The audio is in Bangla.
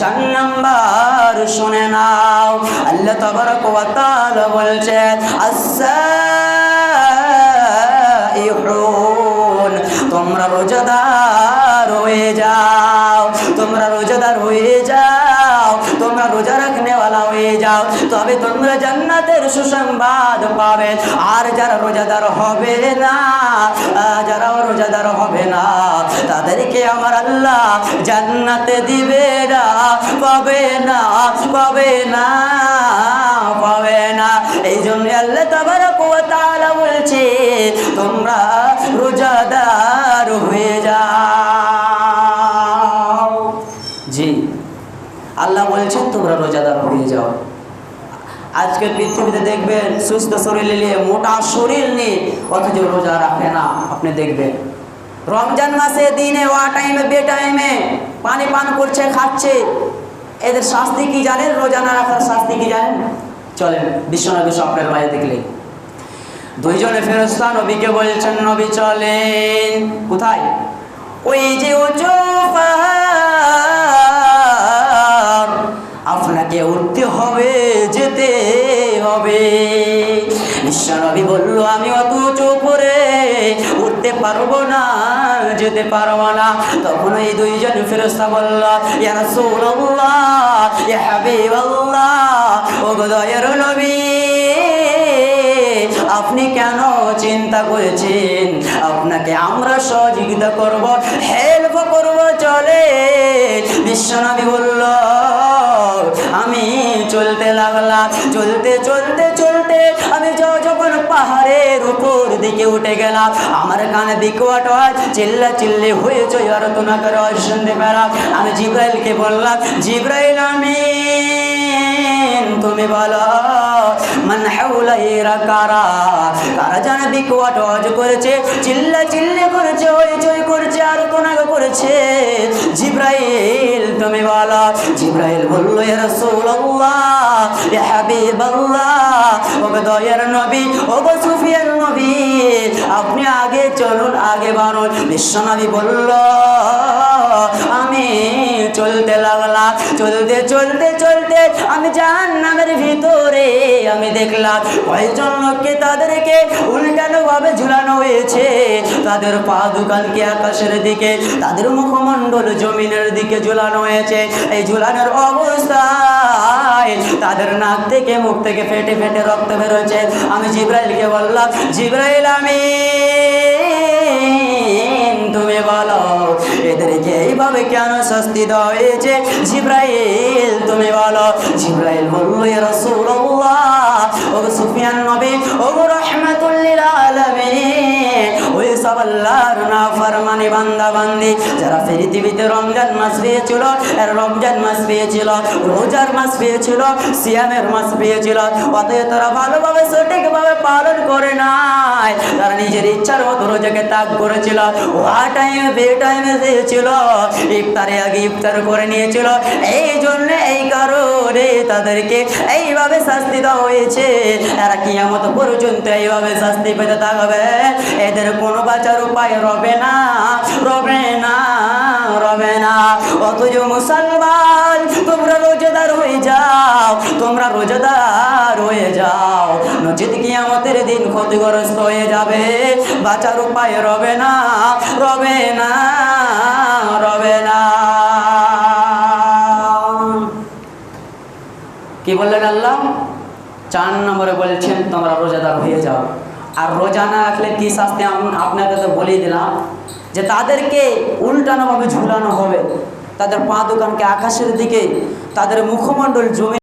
চার নাম্বার শুনে নাও। আল্লাহ তাবারক ওয়া বলছে বলছেন তোমরা রোজাদার হয়ে যাও, তোমরা রোজাদার হয়ে যাও, তোমরা রোজা রাখনেওয়ালা হয়ে যাও। তবে তোমরা জান্নাতের সুসংবাদ পাবে। আর যারা রোজাদার হবে না যারা রোজাদার হবে না, তাদেরকে আমার আল্লাহ জান্নাতে দিবে না, পাবে না পাবে না পাবে না। এই জন্য আল্লাহ ওয়া বলছে, তোমরা রোজাদার হয়ে যাও। হয়ে যাও। আজকে পৃথিবীতে দেখবেন সুস্থ শরীর নিয়ে, মোটা শরীর নিয়ে অথচ রোজা রাখে না, আপনি দেখবেন। রমজান মাসে, দিনে, ওয়া টাইমে, বে টাইমে পানি পান করছে, খাচ্ছে। এদের শাস্তি কি জানেন? রোজা না রাখার শাস্তি কি জানেন? চলেন, বিশ্বনবী স্বপ্নের বাইরে দেখলে দুইজনে ফেরস্তা নবীকে বলছেন, নবী চলেন। কোথায়? ওই যে উঁচু পাহাড়। হবে বিশ্বনবী বলল, আমি অত উঁচু করে উঠতে পারব না, যেতে পারব না। তখন এই দুইজন ফেরস্তা বলল, ইয়া রাসূলুল্লাহ, ইয়া নবী, আপনি কেন চিন্তা করেছেন? আপনাকে আমরা সহযোগিতা করব হেল্প করব, চলে। বিশ্বনবী দিকে উঠে গেলাম। আমার কানে বিকোয়াট হয় চিল্লা চিল্লি হয়েছে, আর তোমাকে আওয়াজ শুনতে পেলাম। আমি জিব্রাইলকে বললাম, জিব্রাইল আমি। তুমি বলো, মান হাউলা এরা কারা? কারা জানে বিকোয়াট আওয়াজ করেছে, চিল্লা চিল্লি করেছে হইচই করেছে, আর কোনাগো করেছে। জিব্রাইল, তুমি বলো, জিব্রাইল বলল ইয়া রাসূলুল্লাহ ইয়া হাবিবাল্লাহ ও গো দয়ার নবী ও গো সুফিয়ান নবী, আপনি আগে চলুন, আগে বাড়ুন। বিশ্বনবী বলল, আমি চলতে লাগলাম, চলতে চলতে চলতে, আমি ভিতরে আমি দেখলাম কয়েকজন লোককে তাদেরকে উল্টানো ভাবে ঝুলানো হয়েছে। তাদের পা দোকানকে আকাশের দিকে, তাদের মুখমণ্ডল জমিনের দিকে ঝুলানো হয়েছে। এই ঝুলানোর অবস্থায় তাদের নাক থেকে, মুখ থেকে ফেটে ফেটে রক্ত বেরোচ্ছে। আমি জিব্রাইলকে বললাম, জিব্রাইল আমি তুমি বলো। এদেরকে এইভাবে কেন শাস্তি দেওয়া হয়েছে জিব্রাইল, তুমি বলো। জিব্রাইল বলল রাসূলুল্লাহ, ও সুফিয়ান নবী, ও রাহমাতুল লিল আলামিন। ওই সব আল্লাহর নাফরমানি বান্দা বান্দি যারা পৃথিবীতে রমজান মাস পেয়েছিল রমজান মাস পেয়েছিল, রোজার মাস পেয়েছিল, সিয়ামের মাস পেয়েছিল। অতএব তারা ভালোভাবে, সঠিকভাবে পালন করে নাই। তারা নিজের ইচ্ছার মতো রোজাকে করেছিল টাইমে, বে টাইমে দিয়েছিল, ইফতারে আগে ইফতার করে নিয়েছিল। এই জন্য, এই কারণে তাদেরকে এইভাবে শাস্তি দেওয়া হয়েছে। এরা কিয়ামত পর্যন্ত এইভাবে শাস্তি পেতে থাকবে। এদের কোনো বাঁচার উপায় রবে না রবে না রবে না। অথচ মুসলমান, তোমরা রোজাদার হয়ে যাও, তোমরা রোজাদার হয়ে যাও। নচিত কিয়ামতের দিন ক্ষতিগ্রস্ত হয়ে যাবে। বাঁচার উপায় রবে না রবে না রবে না। কি বললেন আল্লাহ? চার নম্বরে বলছেন, তোমরা রোজাদার হয়ে যাও। আর রোজা না রাখলে কি শাস্তি? আপনাকে তো বলেই দিলাম যে তাদেরকে উল্টানোভাবে ঝুলানো হবে। তাদের পা দোকানকে আকাশের দিকে, তাদের মুখমণ্ডল জমি